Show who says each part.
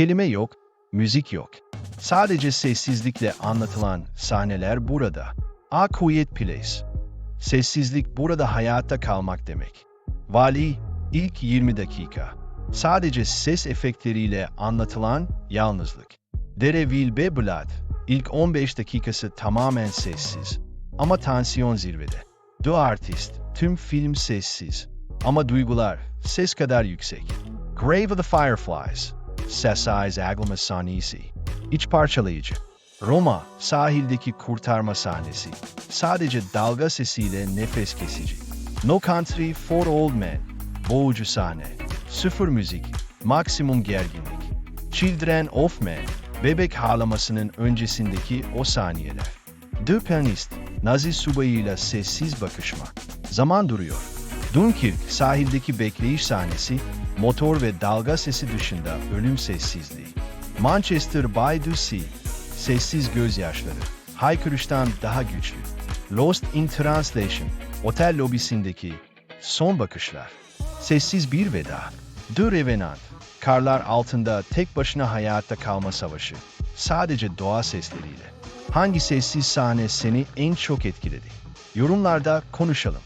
Speaker 1: Kelime yok, müzik yok. Sadece sessizlikle anlatılan sahneler burada. A Quiet Place. Sessizlik burada hayatta kalmak demek. Vali, ilk 20 dakika. Sadece ses efektleriyle anlatılan yalnızlık. Dere Vilbe Blad, ilk 15 dakikası tamamen sessiz. Ama tansiyon zirvede. The Artist, tüm film sessiz. Ama duygular, ses kadar yüksek. Grave of the Fireflies, Sessiz Aglama sahnesi. İç parçalayıcı. Roma, sahildeki kurtarma sahnesi. Sadece dalga sesiyle nefes kesici. No Country for Old Men, boğucu sahne. Sıfır müzik, maksimum gerginlik. Children of Men, bebek ağlamasının öncesindeki o saniyeler. The Pianist, Nazi subayıyla sessiz bakışma. Zaman duruyor. Dunkirk, sahildeki bekleyiş sahnesi, motor ve dalga sesi dışında ölüm sessizliği. Manchester by the Sea, sessiz gözyaşları, haykırıştan daha güçlü. Lost in Translation, otel lobisindeki son bakışlar. Sessiz bir veda. The Revenant, karlar altında tek başına hayatta kalma savaşı. Sadece doğa sesleriyle. Hangi sessiz sahne seni en çok etkiledi? Yorumlarda konuşalım.